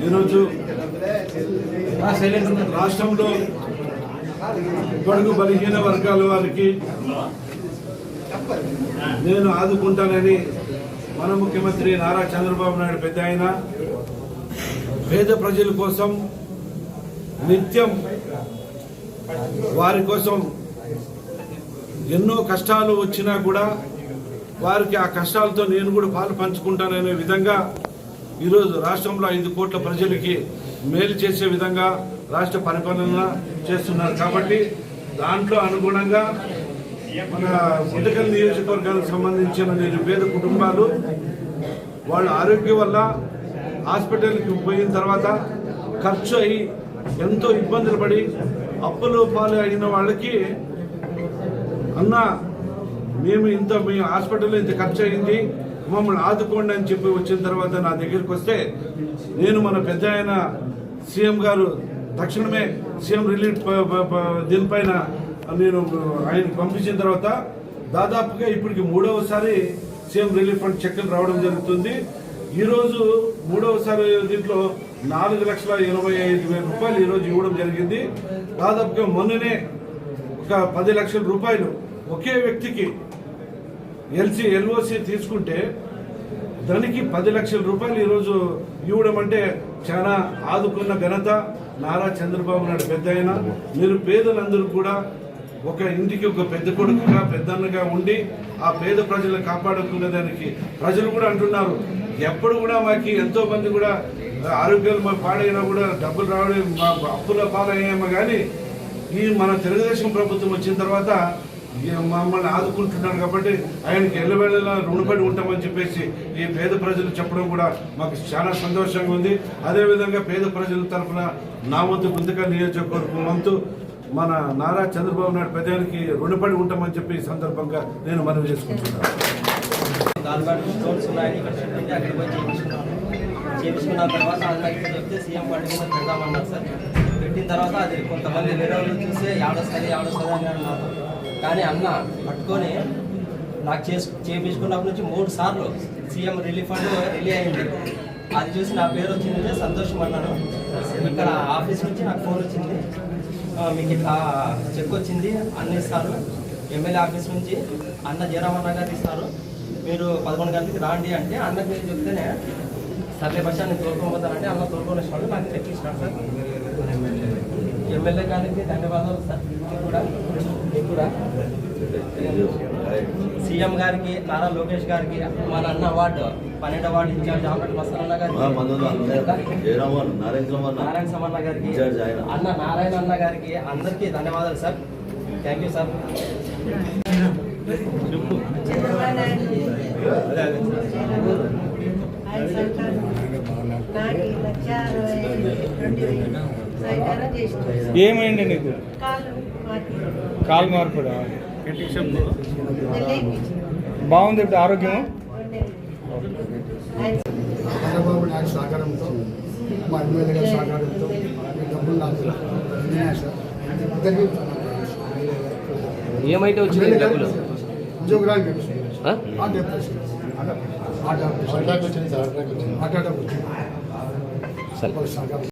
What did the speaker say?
ఈరోజు రాష్ట్రంలో బడుగు బలహీన వర్గాల వారికి నేను ఆదుకుంటానని మన ముఖ్యమంత్రి నారా చంద్రబాబు నాయుడు పెద్ద ఆయన పేద ప్రజల కోసం నిత్యం వారి కోసం ఎన్నో కష్టాలు వచ్చినా కూడా వారికి ఆ కష్టాలతో నేను కూడా పాలు పంచుకుంటాననే విధంగా ఈరోజు రాష్ట్రంలో ఐదు కోట్ల ప్రజలకి మేలు చేసే విధంగా రాష్ట్ర పరిపాలన చేస్తున్నారు. కాబట్టి దాంట్లో అనుగుణంగా మన గుంటకల్ నియోజకవర్గానికి సంబంధించిన నిరుపేద కుటుంబాలు వాళ్ళ ఆరోగ్యం వల్ల హాస్పిటల్కి పోయిన తర్వాత ఖర్చు అయి ఎంతో ఇబ్బందులు పడి అప్పులు పాలు అయిన వాళ్ళకి అన్న మేము ఇంత మీ హాస్పిటల్లో ఇంత ఖర్చు అయింది మమ్మల్ని ఆదుకోండి అని చెప్పి వచ్చిన తర్వాత నా దగ్గరికి వస్తే నేను మన పెద్ద ఆయన సీఎం గారు తక్షణమే సీఎం రిలీఫ్ దీనిపైన నేను ఆయన పంపించిన తర్వాత దాదాపుగా ఇప్పటికి మూడవసారి సీఎం రిలీఫ్ ఫండ్ చెక్కులు రావడం జరుగుతుంది. ఈరోజు మూడవసారి దీంట్లో నాలుగు లక్షల ఇరవై ఐదు వేల రూపాయలు ఈరోజు ఇవ్వడం జరిగింది. దాదాపుగా మొన్ననే ఒక పది లక్షల రూపాయలు ఒకే వ్యక్తికి ఎల్సీ ఎల్ఓసి తీసుకుంటే దానికి పది లక్షల రూపాయలు ఈరోజు ఇవ్వడం అంటే చాలా ఆదుకున్న ఘనత. నారా చంద్రబాబు నాయుడు పెద్ద మీరు పేదలందరూ కూడా ఒక ఇంటికి ఒక పెద్ద కొడుకుగా పెద్దన్నగా ఉండి ఆ పేద ప్రజలను కాపాడుకునే దానికి ప్రజలు కూడా అంటున్నారు. ఎప్పుడు కూడా మాకు ఎంతో మంది కూడా ఆరోగ్యాలు మా పాడైనా కూడా డబ్బులు రావడం మా అప్పుల పాలయ్యామో కానీ ఈ మన తెలుగుదేశం ప్రభుత్వం వచ్చిన తర్వాత మమ్మల్ని ఆదుకుంటున్నాడు కాబట్టి ఆయనకి ఎల్లవేళలా రుణపడి ఉంటామని చెప్పేసి ఈ పేద ప్రజలు చెప్పడం కూడా మాకు చాలా సంతోషంగా ఉంది. అదేవిధంగా పేద ప్రజల తరఫున నా వంతు గుంతక నియోజకవర్గం వంతు మన నారా చంద్రబాబు నాయుడు పెద్దానికి రుణపడి ఉంటామని చెప్పి ఈ సందర్భంగా నేను మనవి చేసుకుంటున్నాను. చేయించుకున్న తర్వాత చెప్తే సీఎం పెడదామన్నారు సార్ పెట్టిన తర్వాత అది కొంతమంది వేరే వాళ్ళు చూసి ఏడొస్తుంది ఏడొస్తుంది అని అన్నారు. కానీ అన్న పట్టుకొని నాకు చేసు చేయించుకున్నప్పటి నుంచి మూడు సార్లు సీఎం రిలీఫ్ ఫండ్ రిలీ అయింది. అది చూసి నా పేరు వచ్చిందంటే సంతోషం అన్నాను. ఇక్కడ ఆఫీస్ నుంచి నాకు ఫోన్ వచ్చింది. మీకు ఇట్లా చెక్ వచ్చింది అన్ని ఇస్తారు. ఎమ్మెల్యే ఆఫీస్ నుంచి అన్న జయరామన్న గారు ఇస్తారు. మీరు పదకొండు గంటలకి రాండి అంటే అన్నకి మీరు చెప్తేనే సర్లే బస్ నేను తోలుకోబోతానంటే అన్న తోలుకొని ఇస్తాడు నాకు చెక్ సార్. ఎమ్మెల్యే గారికి ధన్యవాదాలు సార్. మీకు కూడా మీకు కూడా. సీఎం గారికి నారా లోకేష్ గారికి మన అన్న అవార్డు పన్నెండు అవార్డు ఇన్ఛార్జ్ ఆమరెడ్డి మస్తాన్ గారికి నారాయణ నారాయణ సమన్న గారికి. అన్న నారాయణ అన్న గారికి అందరికీ ధన్యవాదాలు సార్. థ్యాంక్ యూ సార్ ఏమైంది నీకు? కాలు మార్పుడు? బాగుంది ఇప్పుడు ఆరోగ్యం చంద్రబాబు నాయుడు సహకారంతో మా ఎమ్మెల్యే గారి సహకారంతో ఈ డబ్బులు నాకు ఉన్నాయి సార్ ఇద్దరికి ఏమైతే వచ్చింది డబ్బులు? ఉద్యోగాలు ఆ? Heart operation heart operation heart attack వచ్చింది హార్ట్ అటాక్ వచ్చింది సరే. వాళ్ళ సహకారం.